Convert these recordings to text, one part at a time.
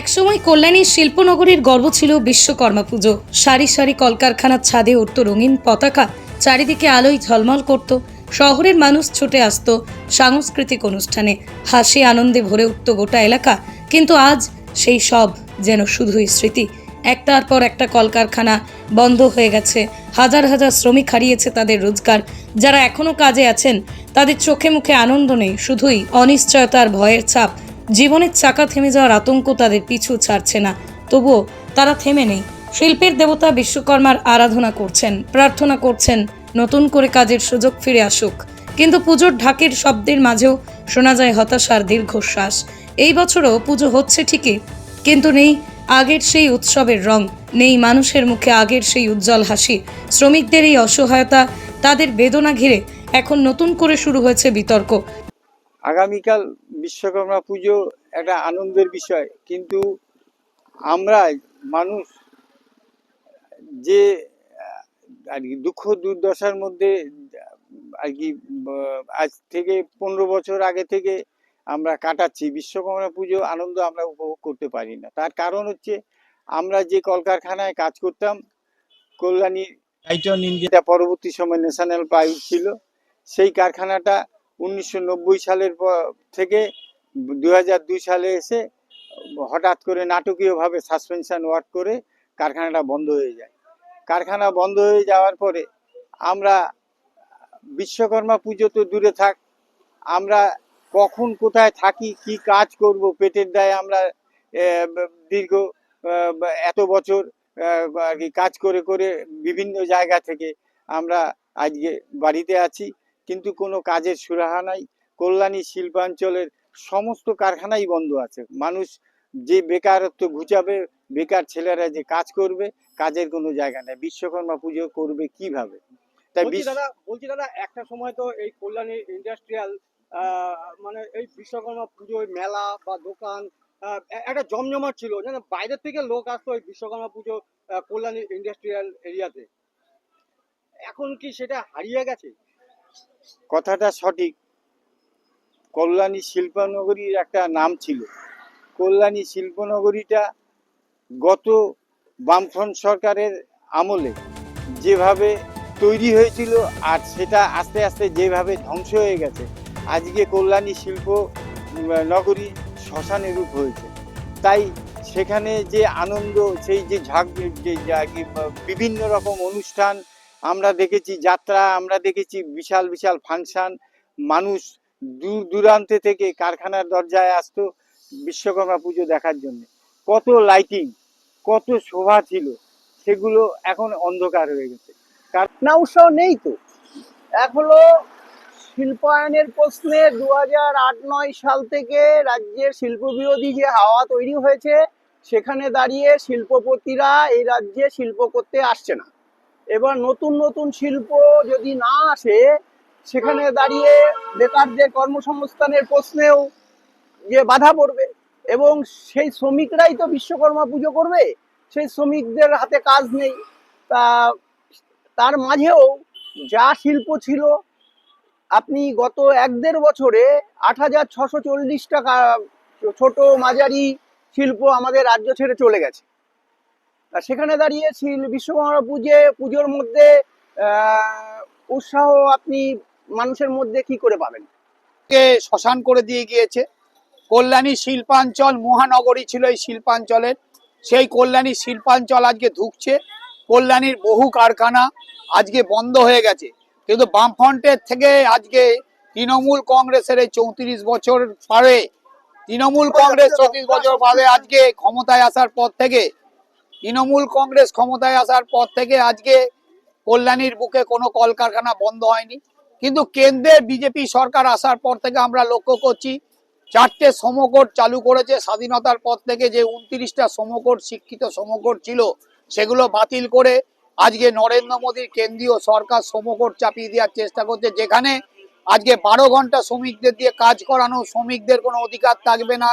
একসময় কল্যাণীর শিল্পনগরীর গর্ব ছিল বিশ্বকর্মা পুজো। সারি সারি কলকারখানার ছাদে উঠত রঙিন পতাকা, চারিদিকে আলোয় ঝলমল করত। শহরের মানুষ ছুটে আসতো সাংস্কৃতিক অনুষ্ঠানে। হাসি আনন্দে ভরে উঠত গোটা এলাকা। কিন্তু আজ সেই সব যেন শুধুই স্মৃতি। একটার পর একটা কলকারখানা বন্ধ হয়ে গেছে। হাজার হাজার শ্রমিক হারিয়েছে তাদের রোজগার। যারা এখনও কাজে আছেন, তাদের চোখে মুখে আনন্দ নেই। শুধুই অনিশ্চয়তার ভয়ের চাপ জীবনের চাকা থেমে যাওয়ার আতঙ্ক তাদের পিছু ছাড়ছে না। তবুও তারা থেমে নেই। শিল্পের দেবতা বিশ্বকর্মার আরাধনা করছেন, প্রার্থনা করছেন, নতুন করে কাজের সুযোগ ফিরে আসুক। কিন্তু পুজোর ঢাকের শব্দের মাঝেও শোনা যায় হতাশার দীর্ঘশ্বাস। এই বছরও পুজো হচ্ছে ঠিকই, কিন্তু নেই আগের সেই উৎসবের রং, নেই মানুষের মুখে আগের সেই উজ্জ্বল হাসি। শ্রমিকদের এই অসহায়তা, তাদের বেদনা ঘিরে এখন নতুন করে শুরু হয়েছে বিতর্ক। আগামীকাল বিশ্বকর্মা পুজো একটা আনন্দের বিষয় কিন্তু আমরা মানুষ যে আর কি দুঃখ দুর্দশার মধ্যে আর কি আজ থেকে পনেরো বছর আগে থেকে আমরা কাটাচ্ছি। বিশ্বকর্মা পুজো আনন্দ আমরা উপভোগ করতে পারি না। তার কারণ হচ্ছে আমরা যে কলকারখানায় কাজ করতাম কল্যাণী টাইটন ইন্ডিয়া পরবর্তী সময় ন্যাশনাল পাইপ ছিল। সেই কারখানাটা উনিশশো নব্বই সালের থেকে দু হাজার দুই সালে এসে হঠাৎ করে নাটকীয়ভাবে সাসপেনশন ওয়ার্ক করে কারখানাটা বন্ধ হয়ে যায়। কারখানা বন্ধ হয়ে যাওয়ার পরে আমরা বিশ্বকর্মা পুজো তো দূরে থাক, আমরা কখন কোথায় থাকি, কি কাজ করব, পেটের দায়ে আমরা দীর্ঘ এত বছর আর কি কাজ করে করে বিভিন্ন জায়গা থেকে আমরা আজকে বাড়িতে আছি। কিন্তু কোনো কাজের সুরাহা নাই। কল্যাণী শিল্পাঞ্চলের সমস্ত কারখানাই বন্ধ আছে। মানুষ যে বেকারত্ব ঘুচাবে বেকার ছেলেরা যে কাজ করবে কাজের কোনো জায়গা নেই। বিশ্বকর্মা পুজো করবে কীভাবে? তাই দাদা বলছি দাদা একটা সময় তো এই কল্যাণী ইন্ডাস্ট্রিয়াল মানে এই বিশ্বকর্মা পুজোয় মেলা বা দোকান একটা জমজমাট ছিল। যেন বাইরের থেকে লোক আসতো এই বিশ্বকর্মা পুজো কল্যাণী ইন্ডাস্ট্রিয়াল এরিয়াতে। এখন কি সেটা হারিয়ে গেছে? কথাটা সঠিক। কল্যাণী শিল্পনগরীর একটা নাম ছিল। কল্যাণী শিল্পনগরীটা গত বামফ্রন্ট সরকারের আমলে যেভাবে তৈরি হয়েছিল আর সেটা আস্তে আস্তে যেভাবে ধ্বংস হয়ে গেছে, আজকে কল্যাণী শিল্প নগরী শ্মশানের রূপ হয়েছে। তাই সেখানে যে আনন্দ, সেই যে ঝাঁক বিভিন্ন রকম অনুষ্ঠান আমরা দেখেছি যাত্রা, আমরা দেখেছি বিশাল বিশাল ফাংশন মানুষ দূর দূরান্তে থেকে কারখানার দরজায় আসতো বিশ্বকর্মা পুজো দেখার জন্য। কত লাইটিং কত শোভা ছিল, সেগুলো এখন অন্ধকার হয়ে গেছে। না, উৎসাহ নেই তো। এক হলো শিল্পায়নের প্রশ্নে দু হাজার আট, নয় সাল থেকে রাজ্যের শিল্প বিরোধী যে হাওয়া তৈরি হয়েছে, সেখানে দাঁড়িয়ে শিল্পপতিরা এই রাজ্যে শিল্প করতে আসছে না। এবার নতুন নতুন শিল্প যদি না আসে, সেখানে দাঁড়িয়ে বেকারদের কর্মসংস্থানের প্রশ্নেও যে বাধা পড়বে এবং সেই শ্রমিকরাই তো বিশ্বকর্মা পুজো করবে, সেই শ্রমিকদের হাতে কাজ নেই। তা তার মাঝেও যা শিল্প ছিল, আপনি গত এক দেড় বছরে আট হাজার ছশো চল্লিশ টাকা ছোট মাঝারি শিল্প আমাদের রাজ্য ছেড়ে চলে গেছে। সেখানে দাঁড়িয়ে শিল বিশ্বকর্মা পুজো, পুজোর মধ্যে উৎসাহ আপনি মানুষের মধ্যে কি করে পাবেন? শ্মশান করে দিয়ে গিয়েছে। কল্যাণী শিল্পাঞ্চল মহানগরী ছিল এই শিল্পাঞ্চলের। সেই কল্যাণী শিল্পাঞ্চল আজকে ধুকছে। কল্যাণীর বহু কারখানা আজকে বন্ধ হয়ে গেছে। কিন্তু বামফ্রন্টের থেকে আজকে তৃণমূল কংগ্রেসের এই চৌত্রিশ বছর পরে। তৃণমূল কংগ্রেস চৌত্রিশ বছর পরে আজকে ক্ষমতায় আসার পর থেকে তৃণমূল কংগ্রেস ক্ষমতায় আসার পর থেকে আজকে কল্যাণীর বুকে কোনো কলকারখানা বন্ধ হয়নি। কিন্তু কেন্দ্রের বিজেপি সরকার আসার পর থেকে আমরা লক্ষ্য করছি, চারটে সমকোট চালু করেছে। স্বাধীনতার পর থেকে যে উনত্রিশটা সমকোট, শিক্ষিত সমকোট ছিল, সেগুলো বাতিল করে আজকে নরেন্দ্র মোদীর কেন্দ্রীয় সরকার সমকোট চাপিয়ে দেওয়ার চেষ্টা করছে, যেখানে আজকে বারো ঘণ্টা শ্রমিকদের দিয়ে কাজ করানো, শ্রমিকদের কোনো অধিকার থাকবে না।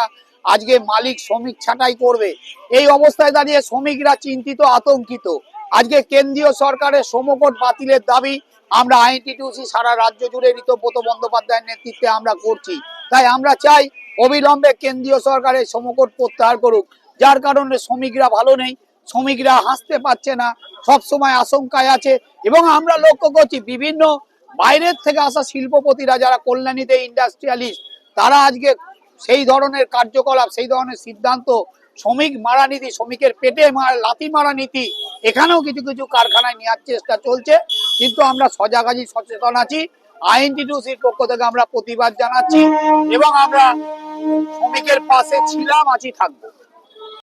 আজকে মালিক শ্রমিক ছাঁটাই করবে। এই অবস্থায় দাঁড়িয়ে শ্রমিকরা চিন্তিত, আতঙ্কিত। আজকে কেন্দ্রীয় সরকারের সমকোট বাতিলের দাবি আমরা আইনটিটিউসি সারা রাজ্য জুড়ে ঋতব্রত বন্দ্যোপাধ্যায়ের নেতৃত্বে আমরা করছি। তাই আমরা চাই অবিলম্বে কেন্দ্রীয় সরকারের সমকট প্রত্যাহার করুক। যার কারণে শ্রমিকরা ভালো নেই, শ্রমিকরা হাসতে পারছে না, সব সময় আশঙ্কায় আছে এবং আমরা লক্ষ্য করছি বিভিন্ন বাইরের থেকে আসা শিল্পপতিরা, যারা কল্যাণীতে ইন্ডাস্ট্রিয়ালিস্ট তারা আজকে সেই ধরনের কার্যকলাপ, সেই ধরনের সিদ্ধান্ত, শ্রমিক মারা নীতি, শ্রমিকের পেটে মার, লাথি মারা নীতি, এখানেও কিছু কিছু কারখানায় নেওয়ার চেষ্টা চলছে। কিন্তু আমরা সজাগ আছি, সচেতন আছি। আইএনটিটিউসির পক্ষ থেকে আমরা প্রতিবাদ জানাচ্ছি এবং আমরা শ্রমিকের পাশে ছিলাম, আছি, থাকব।